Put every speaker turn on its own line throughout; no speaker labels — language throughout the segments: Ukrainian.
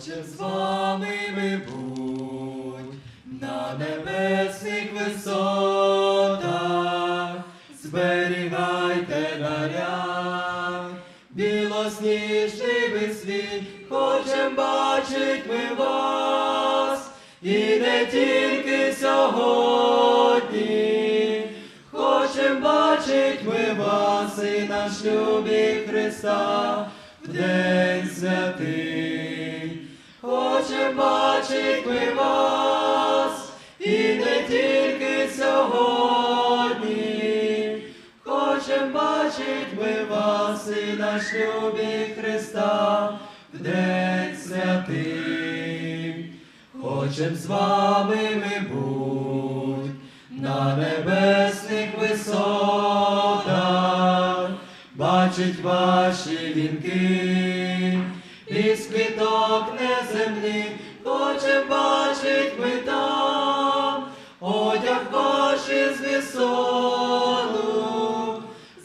Хочем з вами ми будь на небесних висотах, зберігайте наряд, білосніжний ви світ, хочем бачить ми вас, і не тільки сьогодні, хочем бачить ми вас і наш любі Христа. В день святий. Бачить ми вас, і не тільки сьогодні. Хочем бачить ми вас і наш любі Христа в день святий. Хочем з вами ми будь на небесних висотах, бачить ваші вінки, квіток землі, хочем бачить ми там, одяг ваші з вісону,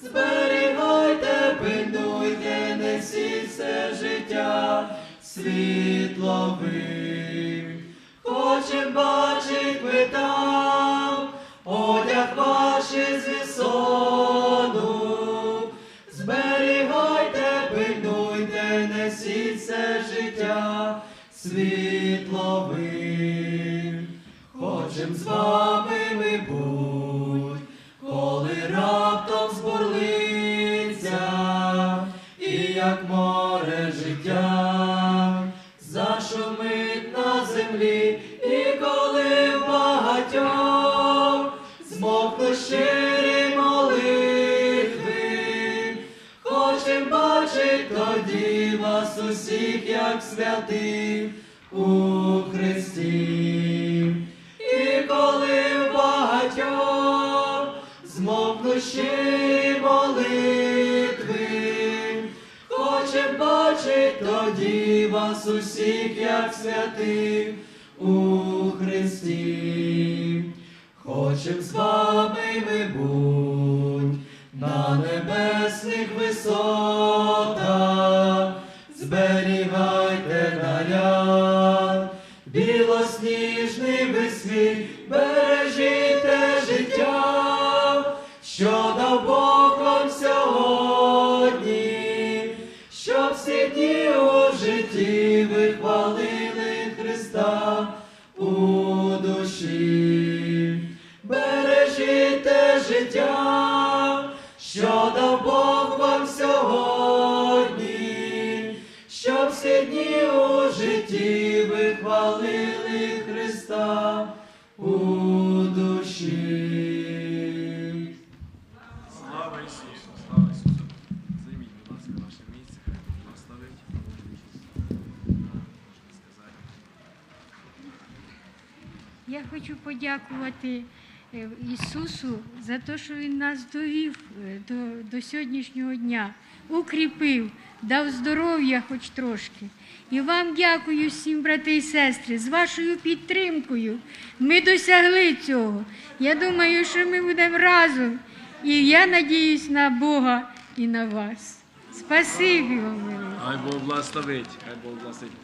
зберігайте, пильнуйте, несіть все життя світловим. хоче бачить ми там, життя світловим. Хочем з вами ми будь, коли раптом збурлиться, і як море життя зашумить на землі, і коли в багатьох змокли щирі молитви, хочем бачить тоді усіх, як святих у Христі. І коли в багатьох змовкли молитви, хочем бачить тоді вас усіх, як святих у Христі. Хочем з вами ми будь на небесних висотах, що дав Бог вам сьогодні, щоб всі дні у житті ви хвалили Христа у душі. Бережіте життя, що дав Бог вам сьогодні, щоб всі дні у житті ви хвалили Христа у душі.
Слава Ісусу, слава Ісусу. Займіть, будь ласка, ваше місце, хай Бог благословить. Можна сказати.
Я хочу подякувати е, Ісусу за те, що Він нас довів е, до, до сьогоднішнього дня, укріпив, дав здоров'я хоч трошки. І вам дякую всім, брати і сестри, з вашою підтримкою. Ми досягли цього. Я думаю, що ми будемо разом. І я надіюсь на Бога і на вас. Спасибі вам.
Хай Бог благословить, хай Бог благословить.